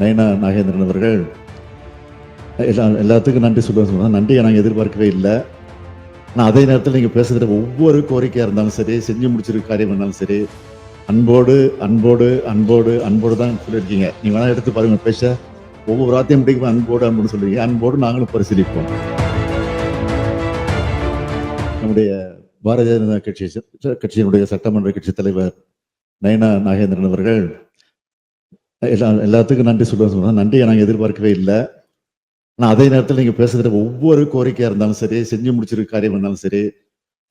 நயனா நாகேந்திரன் அவர்கள் எல்லா எல்லாத்துக்கும் நன்றி சொல்லுவேன் சொன்னா நன்றியை நாங்கள் எதிர்பார்க்கவே இல்லை. ஆனால் அதே நேரத்தில் நீங்கள் பேசுகிற ஒவ்வொரு கோரிக்கையாக இருந்தாலும் சரி செஞ்சு முடிச்சிருக்க காரியம் இருந்தாலும் சரி அன்போடு அன்போடு அன்போடு அன்போடு தான் சொல்லியிருக்கீங்க. நீங்கள் வேணால் எடுத்து பாருங்கள் பேச. ஒவ்வொரு வார்த்தையும் பிடிக்கும் அன்போடு அன்போடு சொல்லுவீங்க அன்போடு நாங்களும் பரிசீலிப்போம். நம்முடைய பாரதிய ஜனதா கட்சி கட்சியினுடைய சட்டமன்ற கட்சி தலைவர் நயனா நாகேந்திரன் அவர்கள் எல்லா எல்லாத்துக்கும் நன்றி சொல்லுவேன். சொன்னா நன்றியை நாங்கள் எதிர்பார்க்கவே இல்லை. ஆனால் அதே நேரத்தில் நீங்கள் பேசுகிற ஒவ்வொரு கோரிக்கையாக இருந்தாலும் சரி செஞ்சு முடிச்சிருக்க காரியம் இருந்தாலும் சரி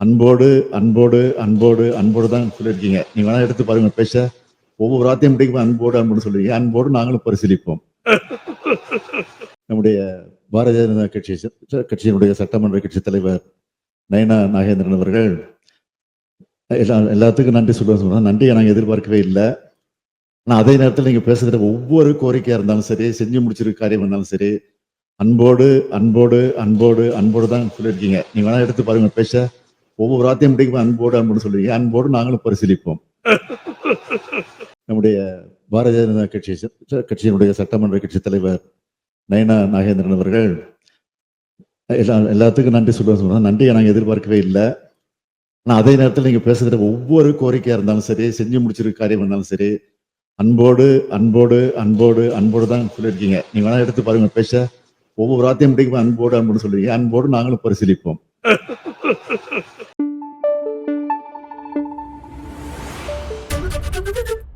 அன்போடு அன்போடு அன்போடு அன்போடு தான் சொல்லியிருக்கீங்க. நீங்கள் வேணால் எடுத்து பாருங்கள் பேச. ஒவ்வொரு வார்த்தையும் முடிக்கும் அன்போடு அன்போடு சொல்லுவீங்க அன்போடு நாங்களும் பரிசீலிப்போம். நம்முடைய பாரதிய ஜனதா கட்சி கட்சியினுடைய சட்டமன்ற கட்சி தலைவர் நயனா நாகேந்திரன் அவர்கள் எல்லா எல்லாத்துக்கும் நன்றி சொல்லுவேன். சொன்னா நன்றியை நாங்கள் எதிர்பார்க்கவே இல்லை. ஆனால் அதே நேரத்தில் நீங்கள் பேசுகிற ஒவ்வொரு கோரிக்கையாக இருந்தாலும் சரி செஞ்சு முடிச்சிருக்க காரியம் இருந்தாலும் சரி அன்போடு அன்போடு அன்போடு அன்போடு தான் சொல்லியிருக்கீங்க. நீங்கள் வேணால் எடுத்து பாருங்க பேச ஒவ்வொரு வார்த்தையும் முடிக்கும் அன்போடு அன்போடு சொல்லுவீங்க. அன்போடு நாங்களும் பரிசீலிப்போம். நம்முடைய பாரதிய ஜனதா கட்சி கட்சியினுடைய சட்டமன்ற கட்சி தலைவர் நயனா நாகேந்திரன் அவர்கள் எல்லா எல்லாத்துக்கும் நன்றி சொல்லுவேன் சொன்னால் நன்றியை நாங்கள் எதிர்பார்க்கவே இல்லை. ஆனால் அதே நேரத்தில் நீங்கள் பேசுகிற ஒவ்வொரு கோரிக்கையாக இருந்தாலும் சரி செஞ்சு முடிச்சிருக்க காரியம் இருந்தாலும் சரி அன்போடு அன்போடு அன்போடு அன்போடு தான் சொல்லியிருக்கீங்க. நீங்க வேணா எடுத்து பாருங்க பேச. ஒவ்வொரு வார்த்தையும் முடிக்கும் அன்போடு அன்போடு சொல்றீங்க அன்போடு நாங்களும் பரிசீலிப்போம்.